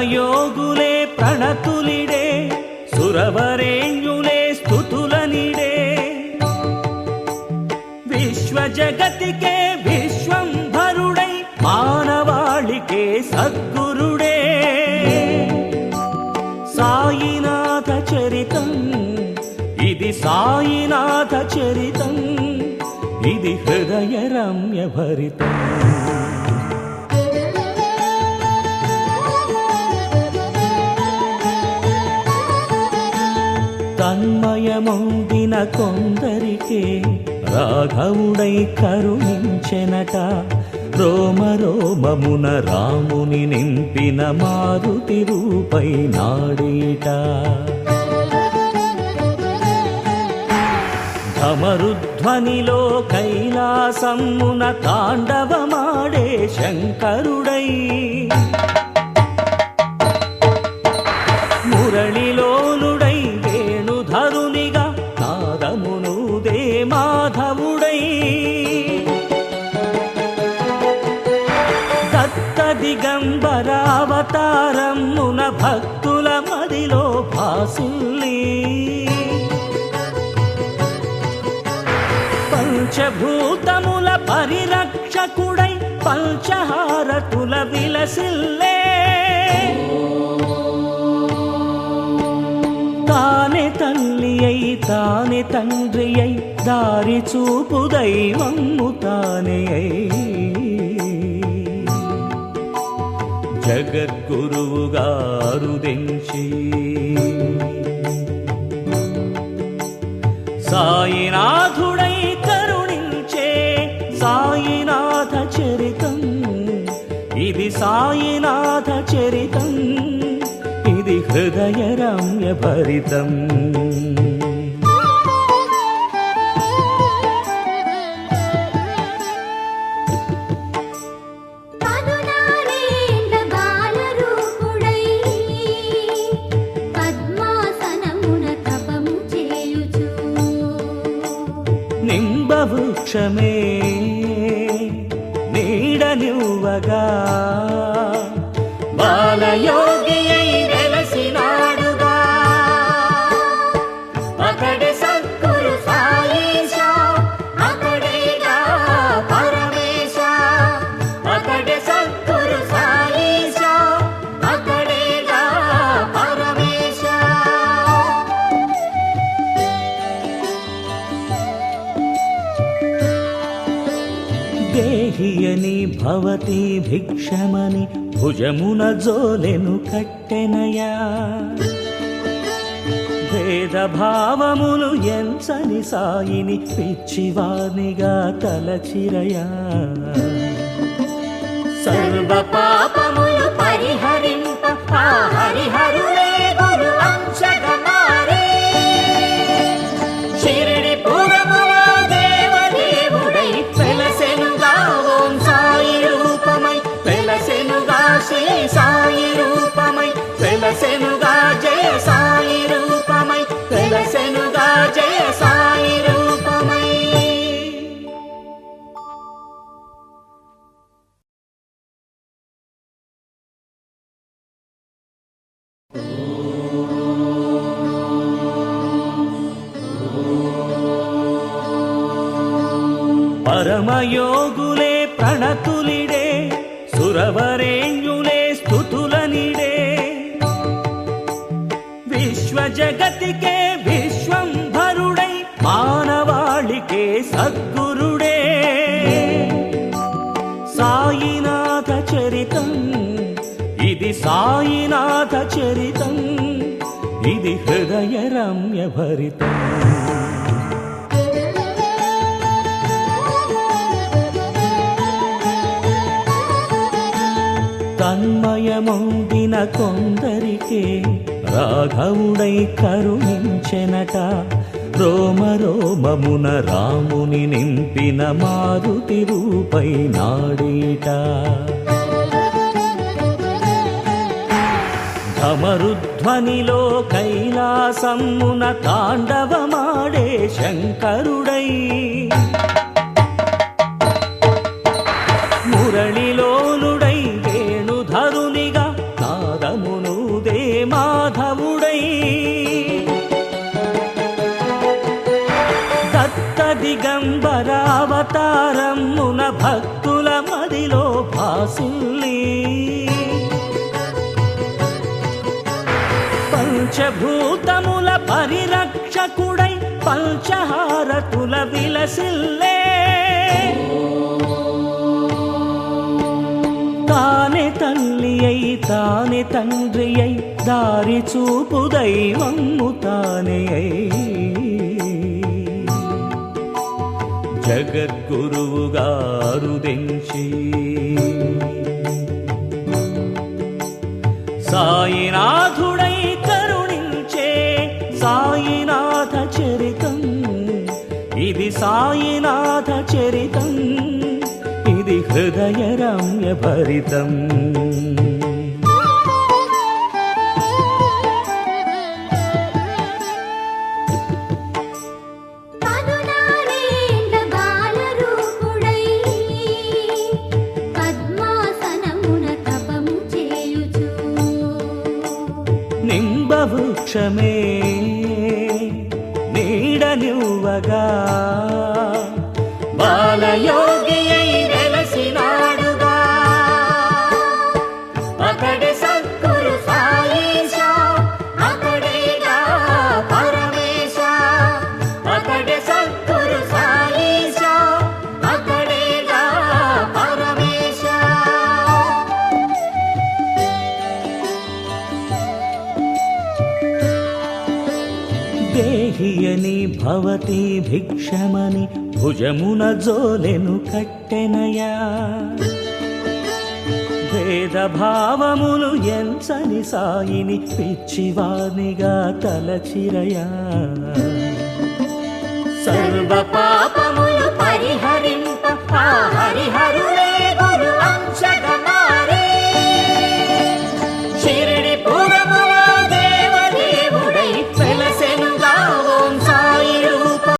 యోగులే ప్రణతులిడే సురవరేణ్యులే స్థుతులనిడే. విశ్వజగతికే విశ్వంభరుడై మానవాళికే సద్గురుడే. సాయినాథ చరితం ఇది సాయినాథ చరితం ఇది హృదయ రమ్య భరితం. తన్మయముందిన కొందరికే రాఘవుడై కరుణించెనట. రోమ రోమమున రాముని నింపిన మారుతి రూపై నాడీట. ధమరుధ్వనిలో కైలాసమున తాండవమాడే శంకరుడై భక్తుల మదిలో భాసుల్లి పంచభూతముల పరిరక్షకుడై పంచహారతుల విలసిల్లే. తానే తల్లి అయి తానే తండ్రి అయి దారి చూపు దైవము తానే అయి. జగద్గురువుగారు దెంచి సాయినాథుడై కరుణించే సాయినాథ చరితం. ఇది సాయినాథ చరితం. ఇది హృదయ రమ్య భరితం నింబవృక్షమే నీడనివ్వగా. బాలయోగి అయి దేహియని భవతి భిక్షమని భుజమున జోలెను కట్టెనయా. భేదభావములు ఎంచని సాయిని పిచ్చివానిగా తలచిరయా. సర్వ పరమయోగులే ప్రణతులిడే సురవరేణ్యులే స్థుతులనిడే. విశ్వజగతికే విశ్వంభరుడై మానవాళికే సద్గురుడే. సాయినాథ చరితం ఇది సాయినాథ చరితం ఇది హృదయ రమ్య భరితం తన్మయమొందిన కొందరికే రాఘవుడై కరుణించెనట. రోమ రోమమున రాముని నింపిన మారుతి రూపై నాడీట. ధమరుధ్వనిలో కైలాసమున తాండవమాడే శంకరుడై భక్తుల మదిలో భాసుల్లి పంచభూతముల పరిరక్షకుడై పంచహారతుల విలసిల్లే. తానే తల్లి అయి తానే తండ్రి అయి దారి చూపు దైవము తానే అయి. జగద్గురువుగారు దెంచి సాయినాథుడై కరుణించే సాయినాథ చరితం. ఇది సాయినాథ చరితం. ఇది హృదయ రమ్య భరితం నింబవృక్షమే నీడనివ్వగా. బాలయో భవతి భిక్షమని భుజమున జోలెను కట్టెనయా. భేదభావములు ఎంచని సాయిని పిచ్చివానిగా తలచిరయా. సర్వ